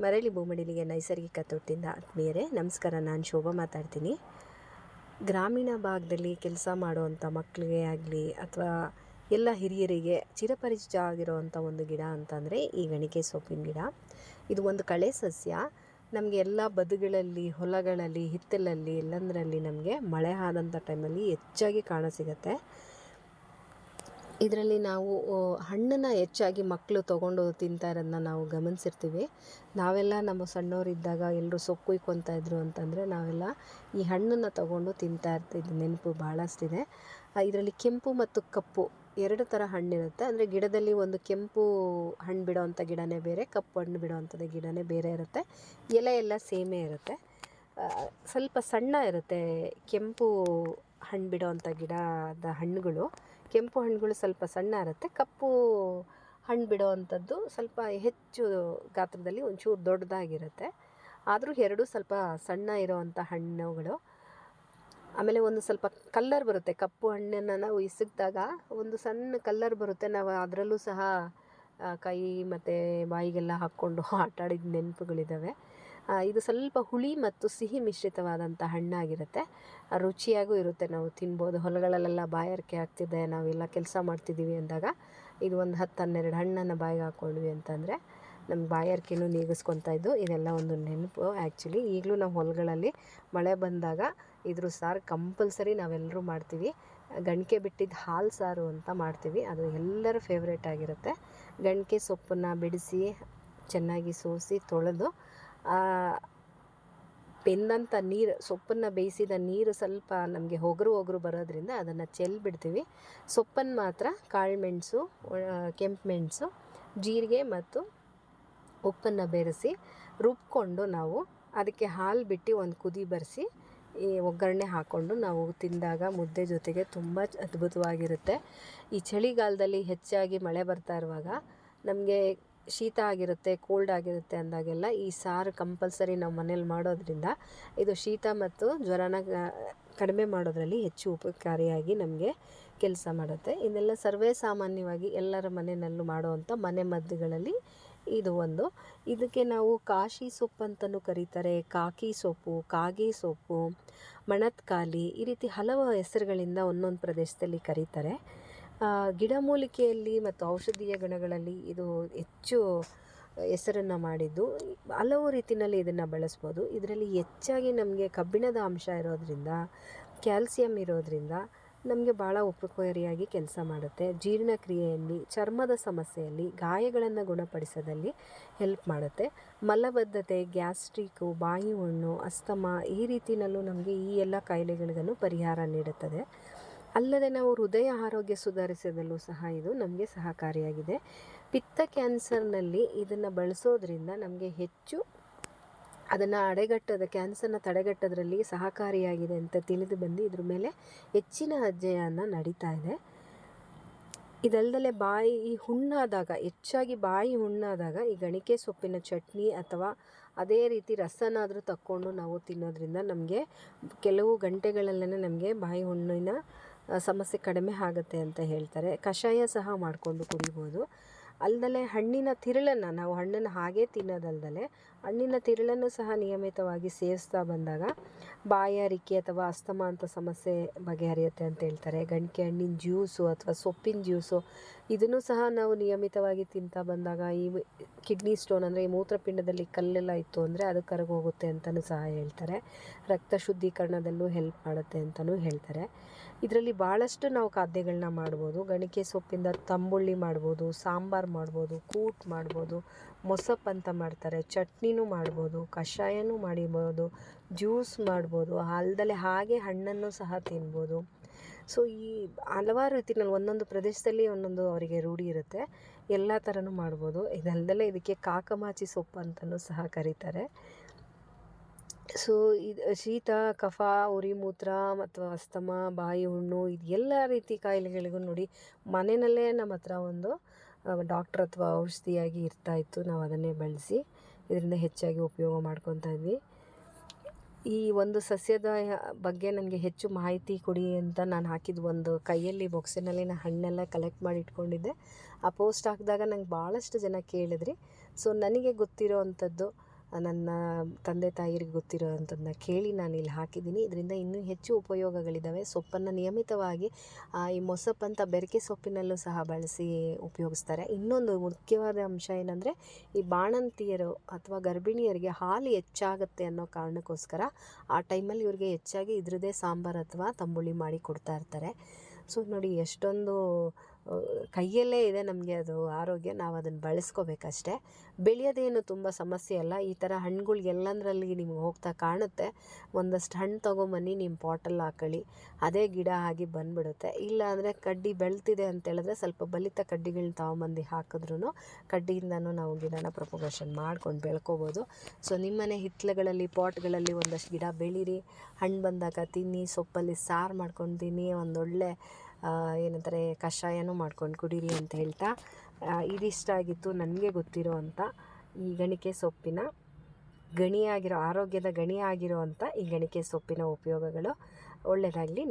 ಮರಳಿ ಬೊಮ್ಮಡಿಲಿಗೆ ನೈಸರ್ಗಿಕ ತೋಟದಿಂದ ಆತ್ಮೀಯರೇ, ನಮಸ್ಕಾರ. ನಾನು ಶೋಭಾ ಮಾತಾಡ್ತೀನಿ. ಗ್ರಾಮೀಣ ಭಾಗದಲ್ಲಿ ಕೆಲಸ ಮಾಡುವಂಥ ಮಕ್ಕಳಿಗೆ ಆಗಲಿ ಅಥವಾ ಎಲ್ಲ ಹಿರಿಯರಿಗೆ ಚಿರಪರಿಚಿತ ಆಗಿರುವಂಥ ಒಂದು ಗಿಡ ಅಂತಂದರೆ ಈ ಗಣಿಕೆ ಸೊಪ್ಪಿನ ಗಿಡ. ಇದು ಒಂದು ಕಳೆ ಸಸ್ಯ. ನಮಗೆ ಎಲ್ಲ ಬದುಗಳಲ್ಲಿ, ಹೊಲಗಳಲ್ಲಿ, ಹಿತ್ತಲಲ್ಲಿ, ಎಲ್ಲಂದರಲ್ಲಿ ನಮಗೆ ಮಳೆ ಆದಂಥ ಟೈಮಲ್ಲಿ ಹೆಚ್ಚಾಗಿ ಕಾಣಸಿಗತ್ತೆ ಇದರಲ್ಲಿ ನಾವು ಹಣ್ಣನ್ನು ಹೆಚ್ಚಾಗಿ ಮಕ್ಕಳು ತೊಗೊಂಡು ತಿಂತಾ ಇರೋದನ್ನ ನಾವು ಗಮನಿಸಿರ್ತೀವಿ. ನಾವೆಲ್ಲ ನಮ್ಮ ಸಣ್ಣವರಿದ್ದಾಗ ಎಲ್ಲರೂ ಸೊಕ್ಕು ಕುಯ್ಕೊತಾ ಇದ್ರು ಅಂತಂದರೆ ನಾವೆಲ್ಲ ಈ ಹಣ್ಣನ್ನು ತೊಗೊಂಡು ತಿಂತಾ ಇರ್ತಿದ್ದ ನೆನಪು ಭಾಳಷ್ಟಿದೆ. ಇದರಲ್ಲಿ ಕೆಂಪು ಮತ್ತು ಕಪ್ಪು ಎರಡು ಥರ ಹಣ್ಣಿರುತ್ತೆ. ಅಂದರೆ ಗಿಡದಲ್ಲಿ ಒಂದು ಕೆಂಪು ಹಣ್ಣು ಬಿಡೋವಂಥ ಗಿಡನೇ ಬೇರೆ, ಕಪ್ಪು ಹಣ್ಣು ಬಿಡೋವಂಥದ್ದು ಗಿಡನೇ ಬೇರೆ ಇರುತ್ತೆ. ಎಲೆ ಎಲ್ಲ ಸೇಮೇ ಇರುತ್ತೆ. ಸ್ವಲ್ಪ ಸಣ್ಣ ಇರುತ್ತೆ ಕೆಂಪು ಹಣ್ಣು ಬಿಡೋವಂಥ ಗಿಡದ ಹಣ್ಣುಗಳು. ಕೆಂಪು ಹಣ್ಣುಗಳು ಸ್ವಲ್ಪ ಸಣ್ಣ ಇರುತ್ತೆ. ಕಪ್ಪು ಹಣ್ಣು ಬಿಡೋವಂಥದ್ದು ಸ್ವಲ್ಪ ಹೆಚ್ಚು ಗಾತ್ರದಲ್ಲಿ ಒಂಚೂರು ದೊಡ್ಡದಾಗಿರುತ್ತೆ. ಆದರೂ ಎರಡೂ ಸ್ವಲ್ಪ ಸಣ್ಣ ಇರೋವಂಥ ಹಣ್ಣುಗಳು. ಆಮೇಲೆ ಒಂದು ಸ್ವಲ್ಪ ಕಲ್ಲರ್ ಬರುತ್ತೆ. ಕಪ್ಪು ಹಣ್ಣನ್ನು ನಾವು ಇಸಕ್ದಾಗ ಒಂದು ಸಣ್ಣ ಕಲ್ಲರ್ ಬರುತ್ತೆ. ನಾವು ಅದರಲ್ಲೂ ಸಹ ಕೈ ಮತ್ತು ಬಾಯಿಗೆಲ್ಲ ಹಾಕ್ಕೊಂಡು ಆಟಾಡಿದ ನೆನಪುಗಳಿದ್ದಾವೆ ಇದು ಸ್ವಲ್ಪ ಹುಳಿ ಮತ್ತು ಸಿಹಿ ಮಿಶ್ರಿತವಾದಂಥ ಹಣ್ಣಾಗಿರುತ್ತೆ. ರುಚಿಯಾಗೂ ಇರುತ್ತೆ. ನಾವು ತಿನ್ಬೋದು. ಹೊಲಗಳಲ್ಲೆಲ್ಲ ಬಾಯಾರಿಕೆ ಆಗ್ತಿದೆ. ನಾವೆಲ್ಲ ಕೆಲಸ ಮಾಡ್ತಿದ್ದೀವಿ ಅಂದಾಗ ಇದು ಒಂದು ಹತ್ತು ಹನ್ನೆರಡು ಹಣ್ಣನ್ನು ಬಾಯಿಗೆ ಹಾಕ್ಕೊಂಡ್ವಿ ಅಂತಂದರೆ ನಮ್ಮ ಬಾಯಾರಿಕೆನೂ ನೀಗಿಸ್ಕೊತಾ ಇದ್ದು ಇದೆಲ್ಲ ಒಂದು ನೆನಪು ಆ್ಯಕ್ಚುಲಿ. ಈಗಲೂ ನಾವು ಹೊಲಗಳಲ್ಲಿ ಮಳೆ ಬಂದಾಗ ಇದ್ರ ಸಾರು ಕಂಪಲ್ಸರಿ ನಾವೆಲ್ಲರೂ ಮಾಡ್ತೀವಿ. ಗಣಿಕೆ ಬಿಟ್ಟಿದ್ದು ಹಾಲು ಸಾರು ಅಂತ ಮಾಡ್ತೀವಿ. ಅದು ಎಲ್ಲರ ಫೇವ್ರೇಟ್ ಆಗಿರುತ್ತೆ. ಗಣಿಕೆ ಸೊಪ್ಪನ್ನು ಬಿಡಿಸಿ ಚೆನ್ನಾಗಿ ಸೋಸಿ ತೊಳೆದು ಬೆಂದಂಥ ನೀರು, ಸೊಪ್ಪನ್ನು ಬೇಯಿಸಿದ ನೀರು ಸ್ವಲ್ಪ ನಮಗೆ ಒಗರು ಒಗರು ಬರೋದ್ರಿಂದ ಅದನ್ನು ಚೆಲ್ಲಿ ಬಿಡ್ತೀವಿ ಸೊಪ್ಪನ್ನು ಮಾತ್ರ ಕಾಳು ಮೆಣಸು ಕೆಂಪು ಮೆಣಸು, ಜೀರಿಗೆ ಮತ್ತು ಉಪ್ಪನ್ನು ಬೆರೆಸಿ ರುಬ್ಕೊಂಡು ನಾವು ಅದಕ್ಕೆ ಹಾಲು ಬಿಟ್ಟು ಒಂದು ಕುದಿ ಬರೆಸಿ ಈ ಒಗ್ಗರಣೆ ಹಾಕ್ಕೊಂಡು ನಾವು ತಿಂದಾಗ ಮುದ್ದೆ ಜೊತೆಗೆ ತುಂಬ ಅದ್ಭುತವಾಗಿರುತ್ತೆ. ಈ ಚಳಿಗಾಲದಲ್ಲಿ ಹೆಚ್ಚಾಗಿ ಮಳೆ ಬರ್ತಾ ಇರುವಾಗ ನಮಗೆ ಶೀತ ಆಗಿರುತ್ತೆ ಕೋಲ್ಡ್ ಆಗಿರುತ್ತೆ ಅಂದಾಗೆಲ್ಲ ಈ ಸಾರು ಕಂಪಲ್ಸರಿ ನಾವು ಮನೇಲಿ ಮಾಡೋದ್ರಿಂದ ಇದು ಶೀತ ಮತ್ತು ಜ್ವರನ ಕಡಿಮೆ ಮಾಡೋದ್ರಲ್ಲಿ ಹೆಚ್ಚು ಉಪಕಾರಿಯಾಗಿ ನಮಗೆ ಕೆಲಸ ಮಾಡುತ್ತೆ. ಇದೆಲ್ಲ ಸರ್ವೇ ಸಾಮಾನ್ಯವಾಗಿ ಎಲ್ಲರ ಮನೆಯಲ್ಲೂ ಮಾಡುವಂಥ ಮನೆ ಮದ್ದುಗಳಲ್ಲಿ ಇದು ಒಂದು. ಇದಕ್ಕೆ ನಾವು ಕಾಶಿ ಸೊಪ್ಪು ಅಂತಲೂ ಕರೀತಾರೆ. ಕಾಕಿ ಸೊಪ್ಪು, ಕಾಗೆ ಸೊಪ್ಪು, ಮಣತ್ಕಾಲಿ ಈ ರೀತಿ ಹಲವು ಹೆಸರುಗಳಿಂದ ಒಂದೊಂದು ಪ್ರದೇಶದಲ್ಲಿ ಕರೀತಾರೆ. ಗಿಡಮೂಲಿಕೆಯಲ್ಲಿ ಮತ್ತು ಔಷಧೀಯ ಗುಣಗಳಲ್ಲಿ ಇದು ಹೆಚ್ಚು ಹೆಸರನ್ನು ಮಾಡಿದ್ದು. ಹಲವು ರೀತಿಯಲ್ಲಿ ಇದನ್ನು ಬಳಸ್ಬೋದು. ಇದರಲ್ಲಿ ಹೆಚ್ಚಾಗಿ ನಮಗೆ ಕಬ್ಬಿಣದ ಅಂಶ ಇರೋದರಿಂದ, ಕ್ಯಾಲ್ಸಿಯಂ ಇರೋದರಿಂದ ನಮಗೆ ಭಾಳ ಉಪಕಾರಿಯಾಗಿ ಕೆಲಸ ಮಾಡುತ್ತೆ. ಜೀರ್ಣಕ್ರಿಯೆಯಲ್ಲಿ, ಚರ್ಮದ ಸಮಸ್ಯೆಯಲ್ಲಿ, ಗಾಯಗಳನ್ನು ಗುಣಪಡಿಸೋದಲ್ಲಿ ಹೆಲ್ಪ್ ಮಾಡುತ್ತೆ. ಮಲಬದ್ಧತೆ ಗ್ಯಾಸ್ಟ್ರಿಕ್ಕು ಬಾಯಿ ಹುಣ್ಣು ಅಸ್ತಮ ಈ ರೀತಿಯಲ್ಲೂ ನಮಗೆ ಈ ಎಲ್ಲ ಕಾಯಿಲೆಗಳಿಗೂ ಪರಿಹಾರ ನೀಡುತ್ತದೆ. ಅಲ್ಲದೆ ನಾವು ಹೃದಯ ಆರೋಗ್ಯ ಸುಧಾರಿಸೋದಲ್ಲೂ ಸಹ ಇದು ನಮಗೆ ಸಹಕಾರಿಯಾಗಿದೆ. ಪಿತ್ತ ಕ್ಯಾನ್ಸರ್ನಲ್ಲಿ ಇದನ್ನು ಬಳಸೋದ್ರಿಂದ ನಮಗೆ ಹೆಚ್ಚು ಅದನ್ನು ಅಡೆಗಟ್ಟದ, ಕ್ಯಾನ್ಸರ್ನ ತಡೆಗಟ್ಟೋದ್ರಲ್ಲಿ ಸಹಕಾರಿಯಾಗಿದೆ ಅಂತ ತಿಳಿದು ಬಂದು ಇದ್ರ ಮೇಲೆ ಹೆಚ್ಚಿನ ಅಧ್ಯಯನ ನಡೀತಾ ಇದೆ. ಇದಲ್ಲದೆ ಬಾಯಿ ಹುಣ್ಣಾದಾಗ, ಹೆಚ್ಚಾಗಿ ಬಾಯಿ ಹುಣ್ಣಾದಾಗ ಈ ಗಣಿಕೆ ಸೊಪ್ಪಿನ ಚಟ್ನಿ ಅಥವಾ ಅದೇ ರೀತಿ ರಸನಾದರೂ ತಕ್ಕೊಂಡು ನಾವು ತಿನ್ನೋದ್ರಿಂದ ನಮಗೆ ಕೆಲವು ಗಂಟೆಗಳಲ್ಲೇ ನಮಗೆ ಬಾಯಿ ಹುಣ್ಣಿನ ಸಮಸ್ಯೆ ಕಡಿಮೆ ಆಗುತ್ತೆ ಅಂತ ಹೇಳ್ತಾರೆ. ಕಷಾಯ ಸಹ ಮಾಡಿಕೊಂಡು ಕುಡಿಬೋದು. ಅಲ್ದಲೆ ಹಣ್ಣಿನ ತಿರುಳನ್ನು ನಾವು ಹಣ್ಣನ್ನು ಹಾಗೇ ತಿನ್ನೋದಲ್ದಲೆ ಹಣ್ಣಿನ ತಿರುಳನ್ನು ಸಹ ನಿಯಮಿತವಾಗಿ ಸೇವಿಸ್ತಾ ಬಂದಾಗ ಬಾಯಾರಿಕೆ ಅಥವಾ ಅಸ್ತಮಾ ಅಂತ ಸಮಸ್ಯೆ ಬಗೆಹರಿಯುತ್ತೆ ಅಂತ ಹೇಳ್ತಾರೆ. ಗಣಿಕೆ ಹಣ್ಣಿನ ಜ್ಯೂಸು ಅಥವಾ ಸೊಪ್ಪಿನ ಜ್ಯೂಸು, ಇದನ್ನು ಸಹ ನಾವು ನಿಯಮಿತವಾಗಿ ತಿಂತಾ ಬಂದಾಗ ಈ ಕಿಡ್ನಿ ಸ್ಟೋನ್ ಅಂದರೆ ಈ ಮೂತ್ರಪಿಂಡದಲ್ಲಿ ಕಲ್ಲೆಲ್ಲ ಇತ್ತು ಅಂದರೆ ಅದು ಕರಗೋಗುತ್ತೆ ಅಂತಲೂ ಸಹ ಹೇಳ್ತಾರೆ. ರಕ್ತ ಶುದ್ಧೀಕರಣದಲ್ಲೂ ಹೆಲ್ಪ್ ಮಾಡುತ್ತೆ ಅಂತಲೂ ಹೇಳ್ತಾರೆ. ಇದರಲ್ಲಿ ಭಾಳಷ್ಟು ನಾವು ಖಾದ್ಯಗಳನ್ನ ಮಾಡ್ಬೋದು. ಗಣಿಕೆ ಸೊಪ್ಪಿಂದ ತಂಬುಳ್ಳಿ ಮಾಡ್ಬೋದು, ಸಾಂಬಾರು ಮಾಡ್ಬೋದು, ಕೂಟ್ ಮಾಡ್ಬೋದು ಮೊಸಪ್ಪು ಅಂತ ಮಾಡ್ತಾರೆ ಚಟ್ನಿನೂ ಮಾಡ್ಬೋದು, ಕಷಾಯನೂ ಮಾಡಿಬೋದು, ಜ್ಯೂಸ್ ಮಾಡ್ಬೋದು, ಅಲ್ದಲೆ ಹಾಗೆ ಹಣ್ಣನ್ನು ಸಹ ತಿನ್ಬೋದು. ಸೊ ಈ ಹಲವಾರು ರೀತಿನಲ್ಲಿ ಒಂದೊಂದು ಪ್ರದೇಶದಲ್ಲಿ ಒಂದೊಂದು ಅವರಿಗೆ ರೂಢಿ ಇರುತ್ತೆ. ಎಲ್ಲ ಥರನೂ ಮಾಡ್ಬೋದು. ಇದಲ್ದಲೆ ಇದಕ್ಕೆ ಕಾಕಮಾಚಿ ಸೊಪ್ಪು ಅಂತಲೂ ಸಹ ಕರೀತಾರೆ. ಸೊ ಇದು ಶೀತ, ಕಫ, ಉರಿ ಮೂತ್ರ ಅಥವಾ ಅಸ್ತಮ, ಬಾಯಿ ಹುಣ್ಣು ಇದು ಎಲ್ಲ ರೀತಿ ಕಾಯಿಲೆಗಳಿಗೂ ನೋಡಿ ಮನೆಯಲ್ಲೇ ನಮ್ಮ ಹತ್ರ ಒಂದು ಡಾಕ್ಟ್ರ್ ಅಥವಾ ಔಷಧಿಯಾಗಿ ಇರ್ತಾಯಿತ್ತು ನಾವು ಅದನ್ನೇ ಬಳಸಿ. ಇದರಿಂದ ಹೆಚ್ಚಾಗಿ ಉಪಯೋಗ ಮಾಡ್ಕೊತಾ ಇದ್ವಿ. ಈ ಒಂದು ಸಸ್ಯದ ಬಗ್ಗೆ ನನಗೆ ಹೆಚ್ಚು ಮಾಹಿತಿ ಕೊಡಿ ಅಂತ ನಾನು ಹಾಕಿದ ಒಂದು ಕೈಯಲ್ಲಿ ಬಾಕ್ಸಿನಲ್ಲಿ ನಾನು ಹಣ್ಣೆಲ್ಲ ಕಲೆಕ್ಟ್ ಮಾಡಿ ಇಟ್ಕೊಂಡಿದ್ದೆ. ಆ ಪೋಸ್ಟ್ ಹಾಕಿದಾಗ ನಂಗೆ ಭಾಳಷ್ಟು ಜನ ಕೇಳಿದ್ರಿ. ಸೊ ನನಗೆ ಗೊತ್ತಿರೋ ಅಂಥದ್ದು ನನ್ನ ತಂದೆ ತಾಯಿರಿಗೆ ಗೊತ್ತಿರೋವಂಥದ್ದನ್ನ ಕೇಳಿ ನಾನು ಇಲ್ಲಿ ಹಾಕಿದ್ದೀನಿ. ಇದರಿಂದ ಇನ್ನೂ ಹೆಚ್ಚು ಉಪಯೋಗಗಳಿದ್ದಾವೆ ಸೊಪ್ಪನ್ನು ನಿಯಮಿತವಾಗಿ ಈ ಮೊಸಪ್ಪಂತ ಬೆರಕೆ ಸೊಪ್ಪಿನಲ್ಲೂ ಸಹ ಬಳಸಿ ಉಪಯೋಗಿಸ್ತಾರೆ. ಇನ್ನೊಂದು ಮುಖ್ಯವಾದ ಅಂಶ ಏನಂದರೆ, ಈ ಬಾಣಂತಿಯರು ಅಥವಾ ಗರ್ಭಿಣಿಯರಿಗೆ ಹಾಲು ಹೆಚ್ಚಾಗುತ್ತೆ ಅನ್ನೋ ಕಾರಣಕ್ಕೋಸ್ಕರ ಆ ಟೈಮಲ್ಲಿ ಇವರಿಗೆ ಹೆಚ್ಚಾಗಿ ಇದ್ರದೇ ಸಾಂಬಾರು ಅಥವಾ ತಂಬುಳಿ ಮಾಡಿ ಕೊಡ್ತಾ ಇರ್ತಾರೆ. ಸೊ, ನೋಡಿ, ಎಷ್ಟೊಂದು ಕೈಯಲ್ಲೇ ಇದೆ ನಮಗೆ ಅದು ಆರೋಗ್ಯ, ನಾವು ಅದನ್ನು ಬಳಸ್ಕೋಬೇಕಷ್ಟೆ. ಬೆಳೆಯೋದೇನು ತುಂಬ ಸಮಸ್ಯೆ ಅಲ್ಲ. ಈ ಥರ ಹಣ್ಣುಗಳು ಎಲ್ಲಂದ್ರಲ್ಲಿ ನಿಮ್ಗೆ ಹೋಗ್ತಾ ಕಾಣುತ್ತೆ. ಒಂದಷ್ಟು ಹಣ್ಣು ತೊಗೊಂಬನ್ನಿ ನಿಮ್ಮ ಪಾಟಲ್ಲಿ ಹಾಕೊಳ್ಳಿ. ಅದೇ ಗಿಡ ಆಗಿ ಬಂದ್ಬಿಡುತ್ತೆ. ಇಲ್ಲ ಅಂದರೆ ಕಡ್ಡಿ ಬೆಳ್ತಿದೆ ಅಂತೇಳಿದ್ರೆ ಸ್ವಲ್ಪ ಬಲಿತ ಕಡ್ಡಿಗಳನ್ನ ತೊಗೊಂಬಂದು ಹಾಕಿದ್ರೂ ಕಡ್ಡಿಯಿಂದನೂ ನಾವು ಗಿಡನ ಪ್ರಪೋಗೇಷನ್ ಮಾಡ್ಕೊಂಡು ಬೆಳ್ಕೋಬೋದು. ಸೊ, ನಿಮ್ಮನೆ ಹಿತ್ತಲುಗಳಲ್ಲಿ ಪಾಟ್ಗಳಲ್ಲಿ ಒಂದಷ್ಟು ಗಿಡ ಬೆಳೀರಿ. ಹಣ್ಣು ಬಂದಾಗ ತಿನ್ನಿ, ಸೊಪ್ಪಲ್ಲಿ ಸಾರು ಮಾಡ್ಕೊಂಡು ತಿನ್ನಿ, ಒಂದೊಳ್ಳೆ ಏನಂತಾರೆ, ಕಷಾಯನೂ ಮಾಡ್ಕೊಂಡು ಕುಡೀರಿ ಅಂತ ಹೇಳ್ತಾ ಇದಿಷ್ಟ ಆಗಿತ್ತು ನನಗೆ ಗೊತ್ತಿರೋ ಅಂಥ ಈ ಗಣಿಕೆ ಸೊಪ್ಪಿನ. ಗಣಿಯಾಗಿರೋ ಆರೋಗ್ಯದ ಗಣಿಯಾಗಿರೋ ಅಂಥ ಈ ಗಣಿಕೆ ಸೊಪ್ಪಿನ ಉಪಯೋಗಗಳು ಒಳ್ಳೆಯದಾಗಲಿ